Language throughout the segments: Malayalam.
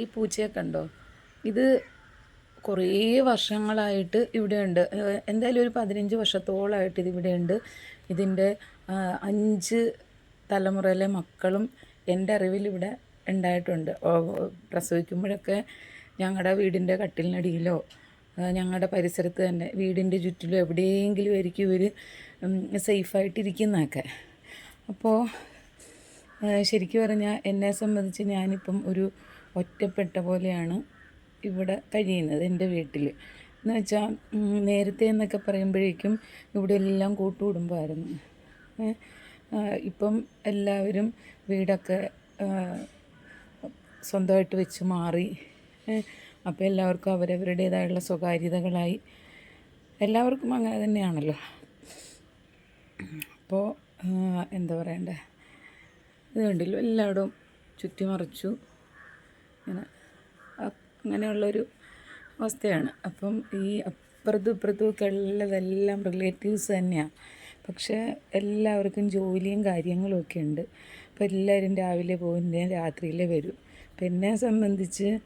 ഈ പൂച്ചയെ കണ്ടോ? ഇത് കുറേ വർഷങ്ങളായിട്ട് ഇവിടെയുണ്ട്. എന്തായാലും ഒരു പതിനഞ്ച് വർഷത്തോളമായിട്ട് ഇത് ഇവിടെയുണ്ട്. ഇതിന്റെ അഞ്ച് തലമുറയിലെ മക്കളും എന്റെ അറിവിൽ ഇവിടെ ഉണ്ടായിട്ടുണ്ട്. പ്രസവിക്കുമ്പോഴൊക്കെ ഞങ്ങളുടെ വീടിന്റെ കട്ടിലിനടിയിലോ ഞങ്ങളുടെ പരിസരത്ത് തന്നെ വീടിന്റെ ചുറ്റിലും എവിടെയെങ്കിലും ആയിരിക്കും ഇവർ സേഫായിട്ടിരിക്കുന്നതൊക്കെ. അപ്പോൾ ശരിക്കും പറഞ്ഞാൽ എന്നെ സംബന്ധിച്ച് ഞാനിപ്പം ഒരു ഒറ്റപ്പെട്ട പോലെയാണ് ഇവിടെ കഴിയുന്നത് എന്റെ വീട്ടിൽ. എന്ന് വെച്ചാൽ നേരത്തെ എന്നൊക്കെ പറയുമ്പോഴേക്കും ഇവിടെ എല്ലാം കൂട്ടുകുടുംബമായിരുന്നു. ഇപ്പം എല്ലാവരും വീടൊക്കെ സ്വന്തമായിട്ട് വെച്ച് മാറി. അപ്പോൾ എല്ലാവർക്കും അവരവരുടേതായുള്ള സ്വകാര്യതകളായി. എല്ലാവർക്കും അങ്ങനെ തന്നെയാണല്ലോ. അപ്പോൾ എന്താ പറയണ്ടേ? ഇത് കണ്ടില്ലോ? എല്ലായിടവും ചുറ്റിമറിച്ചു. ഇങ്ങനെ അങ്ങനെയുള്ളൊരു അവസ്ഥയാണ്. അപ്പം ഈ അപ്പുറത്തും ഇപ്പുറത്തും ഒക്കെ ഉള്ളതെല്ലാം റിലേറ്റീവ്സ് തന്നെയാണ് പക്ഷേ എല്ലാവർക്കും ജോലിയും കാര്യങ്ങളും ഒക്കെ ഉണ്ട്. അപ്പോൾ എല്ലാവരും രാവിലെ പോകുന്നതിന് രാത്രിയിലേ വരും. അപ്പം എന്നെ സംബന്ധിച്ച്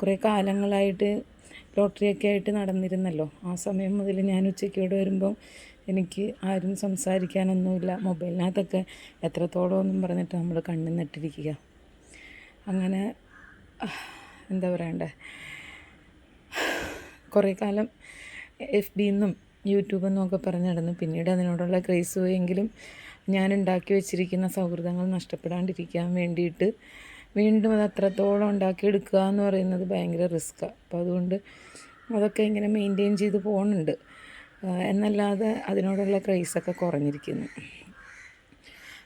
കുറേ കാലങ്ങളായിട്ട് ലോട്ടറിയൊക്കെ ആയിട്ട് നടന്നിരുന്നല്ലോ. ആ സമയം മുതൽ ഞാൻ ഉച്ചയ്ക്ക് ഇവിടെ വരുമ്പം എനിക്ക് ആരും സംസാരിക്കാനൊന്നുമില്ല. മൊബൈലിനകത്തൊക്കെ എത്രത്തോളം എന്നും പറഞ്ഞിട്ട് നമ്മൾ കണ്ണു നട്ടിരിക്കുക. അങ്ങനെ എന്താ പറയണ്ടേ? കുറേ കാലം എഫ് ബി എന്നും യൂട്യൂബിൽ നിന്നൊക്കെ പറഞ്ഞു നടന്നു. പിന്നീട് അതിനോടുള്ള ക്രേസ് പോയെങ്കിലും ഞാൻ ഉണ്ടാക്കി വെച്ചിരിക്കുന്ന സൗഹൃദങ്ങൾ നഷ്ടപ്പെടാണ്ടിരിക്കാൻ വേണ്ടിയിട്ട് വീണ്ടും അത് അത്രത്തോളം ഉണ്ടാക്കിയെടുക്കുക എന്ന് പറയുന്നത് ഭയങ്കര റിസ്ക്കാണ് അപ്പോൾ അതുകൊണ്ട് അതൊക്കെ ഇങ്ങനെ മെയിന്റെയിൻ ചെയ്ത് പോകുന്നുണ്ട് എന്നല്ലാതെ അതിനോടുള്ള ക്രൈസൊക്കെ കുറഞ്ഞിരിക്കുന്നു.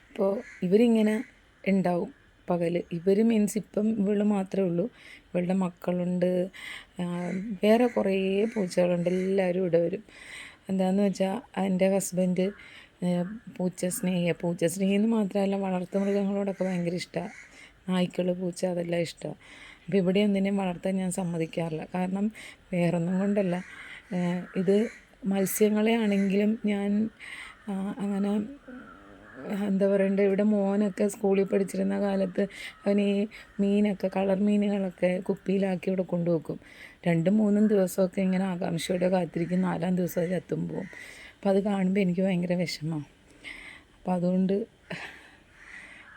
അപ്പോൾ ഇവരിങ്ങനെ ഉണ്ടാവും. പകൽ ഇവർ മീൻസ് ഇപ്പം ഇവൾ മാത്രമേ ഉള്ളൂ. ഇവളുടെ മക്കളുണ്ട്. വേറെ കുറേ പൂച്ചകളുണ്ട്. എല്ലാവരും ഇവിടെ വരും. എന്താണെന്ന് വെച്ചാൽ എന്റെ ഹസ്ബൻഡ് പൂച്ച സ്നേഹിയ പൂച്ച സ്നേഹി എന്ന് മാത്രമല്ല വളർത്തു മൃഗങ്ങളോടൊക്കെ ഭയങ്കര ഇഷ്ടമാണ് നായ്ക്കൾ പൂച്ച അതെല്ലാം ഇഷ്ടമാണ് അപ്പോൾ ഇവിടെ ഒന്നിനെയും വളർത്താൻ ഞാൻ സമ്മതിക്കാറില്ല. കാരണം വേറൊന്നും കൊണ്ടല്ല. ഇത് മത്സ്യങ്ങളെ ആണെങ്കിലും ഞാൻ അങ്ങനെ എന്താ പറയണ്ടേ ഇവിടെ മോനൊക്കെ സ്കൂളിൽ പഠിച്ചിരുന്ന കാലത്ത് അവൻ ഈ മീനൊക്കെ കളർ മീനുകളൊക്കെ കുപ്പിയിലാക്കി ഇവിടെ കൊണ്ടുവെക്കും. രണ്ടും മൂന്നും ദിവസമൊക്കെ ഇങ്ങനെ ആകാംക്ഷയോടെ കാത്തിരിക്കും. നാലാം ദിവസം അത് എത്തും പോവും അപ്പം അത് കാണുമ്പോൾ എനിക്ക് ഭയങ്കര വിഷമമാണ് അപ്പം അതുകൊണ്ട്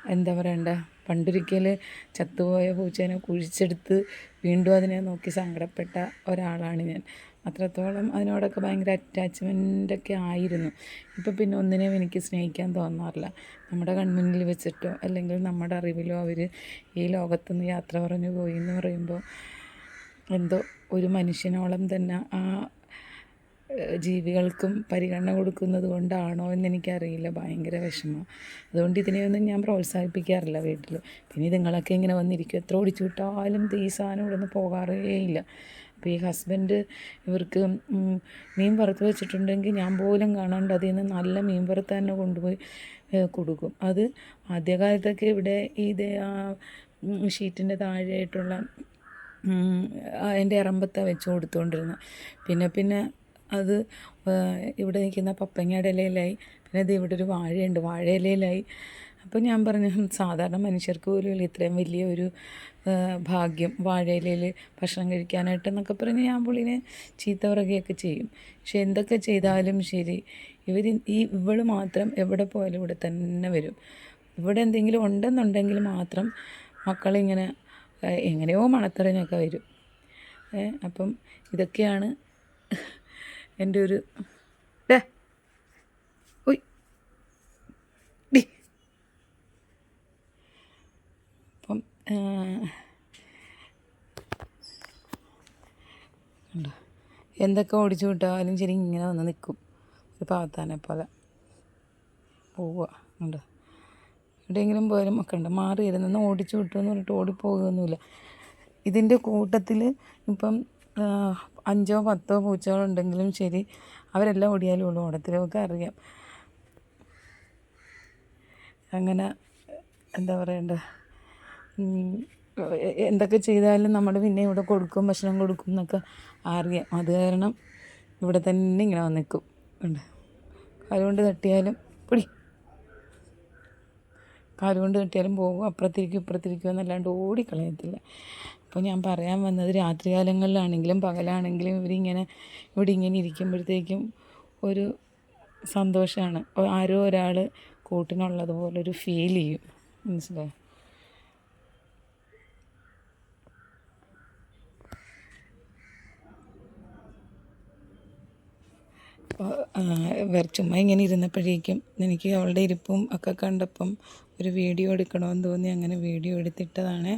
എന്താ പറയണ്ട പണ്ടൊരിക്കൽ ചത്തുപോയ പൂച്ചേനെ കുഴിച്ചെടുത്ത് വീണ്ടും അതിനെ നോക്കി സങ്കടപ്പെട്ട ഒരാളാണ് ഞാൻ. അത്രത്തോളം അതിനോടൊക്കെ ഭയങ്കര അറ്റാച്ച്മെന്റൊക്കെ ആയിരുന്നു. ഇപ്പോൾ പിന്നെ ഒന്നിനെയും എനിക്ക് സ്നേഹിക്കാൻ തോന്നാറില്ല. നമ്മുടെ കൺമുന്നിൽ വെച്ചിട്ടോ അല്ലെങ്കിൽ നമ്മുടെ അറിവിലോ അവർ ഈ ലോകത്തുനിന്ന് യാത്ര പറഞ്ഞു പോയി എന്ന് പറയുമ്പോൾ എന്തോ ഒരു മനുഷ്യനോളം തന്നെ ആ ജീവികൾക്കും പരിഗണന കൊടുക്കുന്നത് കൊണ്ടാണോ എന്ന് എനിക്കറിയില്ല. ഭയങ്കര വിഷമം. അതുകൊണ്ട് ഇതിനെയൊന്നും ഞാൻ പ്രോത്സാഹിപ്പിക്കാറില്ല വീട്ടിൽ പിന്നെ ഇതുങ്ങളൊക്കെ ഇങ്ങനെ വന്നിരിക്കും. എത്ര ഓടിച്ചു വിട്ടാലും ഈ സാധനം ഇവിടെ നിന്ന് പോകാറേ ഇല്ല. അപ്പോൾ ഈ ഹസ്ബൻഡ് ഇവർക്ക് മീൻ വറുത്ത് വെച്ചിട്ടുണ്ടെങ്കിൽ ഞാൻ പോലും കാണാണ്ട് അതിൽ നിന്ന് നല്ല മീൻ വറുത്ത് തന്നെ കൊണ്ടുപോയി കൊടുക്കും. അത് ആദ്യകാലത്തൊക്കെ ഇവിടെ ഈ ഷീറ്റിന്റെ താഴെയായിട്ടുള്ള അതിന്റെ ഇറമ്പത്താണ് വെച്ച് കൊടുത്തുകൊണ്ടിരുന്നത് പിന്നെ പിന്നെ അത് ഇവിടെ നിൽക്കുന്ന പപ്പങ്ങയുടെ ഇലയിലായി. പിന്നെ ഇത് ഇവിടെ ഒരു വാഴയുണ്ട്. വാഴയിലയിലായി. അപ്പോൾ ഞാൻ പറഞ്ഞു സാധാരണ മനുഷ്യർക്ക് പോലും ഇത്രയും വലിയ ഒരു ഭാഗ്യം വാഴയിലയിൽ ഭക്ഷണം കഴിക്കാനായിട്ട് എന്നൊക്കെ പറഞ്ഞ് ഞാൻ പുള്ളിനെ ചീത്ത പറയുകയൊക്കെ ചെയ്യും. പക്ഷെ എന്തൊക്കെ ചെയ്താലും ശരി ഇവർ ഈ ഇവൾ മാത്രം എവിടെ പോയാലും ഇവിടെ തന്നെ വരും. ഇവിടെ എന്തെങ്കിലും ഉണ്ടെന്നുണ്ടെങ്കിൽ മാത്രം മക്കളിങ്ങനെ എങ്ങനെയോ മണത്തറിഞ്ഞൊക്കെ വരും. അപ്പം ഇതൊക്കെയാണ് എന്റെ ഒരു എന്തൊക്കെ ഓടിച്ചു വിട്ടാലും ശരി ഇങ്ങനെ വന്ന് നിൽക്കും ഒരു പാത്താനെ പോലെ. പോവുക. ഉണ്ട് എവിടെയെങ്കിലും പോയാലും ഒക്കെ ഉണ്ട് മാറി ഇരുന്ന് ഓടിച്ചു വിട്ടു എന്ന് പറഞ്ഞിട്ട് ഓടിപ്പോകുകയൊന്നുമില്ല ഇതിന്റെ കൂട്ടത്തിൽ ഇപ്പം അഞ്ചോ പത്തോ പൂച്ചകളുണ്ടെങ്കിലും ശരി അവരെല്ലാം ഓടിയാലും ഉള്ളൂ. ഓടത്തിലൊക്കെ അറിയാം. അങ്ങനെ എന്താ പറയണ്ടേ? എന്തൊക്കെ ചെയ്താലും നമ്മൾ പിന്നെ ഇവിടെ കൊടുക്കും ഭക്ഷണം കൊടുക്കും എന്നൊക്കെ അറിയാം. അത് കാരണം ഇവിടെ തന്നെ ഇങ്ങനെ വന്ന് നിൽക്കും ഉണ്ട് കാലുകൊണ്ട് തട്ടിയാലും പിടി. കാലുകൊണ്ട് തട്ടിയാലും പോകും. അപ്പുറത്തിരിക്കും ഇപ്പുറത്തിരിക്കും എന്നല്ലാണ്ട് ഓടിക്കളയത്തില്ല അപ്പോൾ ഞാൻ പറയാൻ വന്നത് രാത്രികാലങ്ങളിലാണെങ്കിലും പകലാണെങ്കിലും ഇവരിങ്ങനെ ഇവിടെ ഇങ്ങനെ ഇരിക്കുമ്പോഴത്തേക്കും ഒരു സന്തോഷമാണ്. ആരോ ഒരാൾ കൂട്ടിനുള്ളത് പോലൊരു ഫീൽ ചെയ്യും. മനസ്സിലായോ? അപ്പോൾ ചുമ്മാ ഇങ്ങനെ ഇരുന്നപ്പോഴേക്കും എനിക്ക് അവളുടെ ഇരിപ്പും ഒക്കെ കണ്ടപ്പം ഒരു വീഡിയോ എടുക്കണമെന്ന് തോന്നി. അങ്ങനെ വീഡിയോ എടുത്തിട്ടതാണ്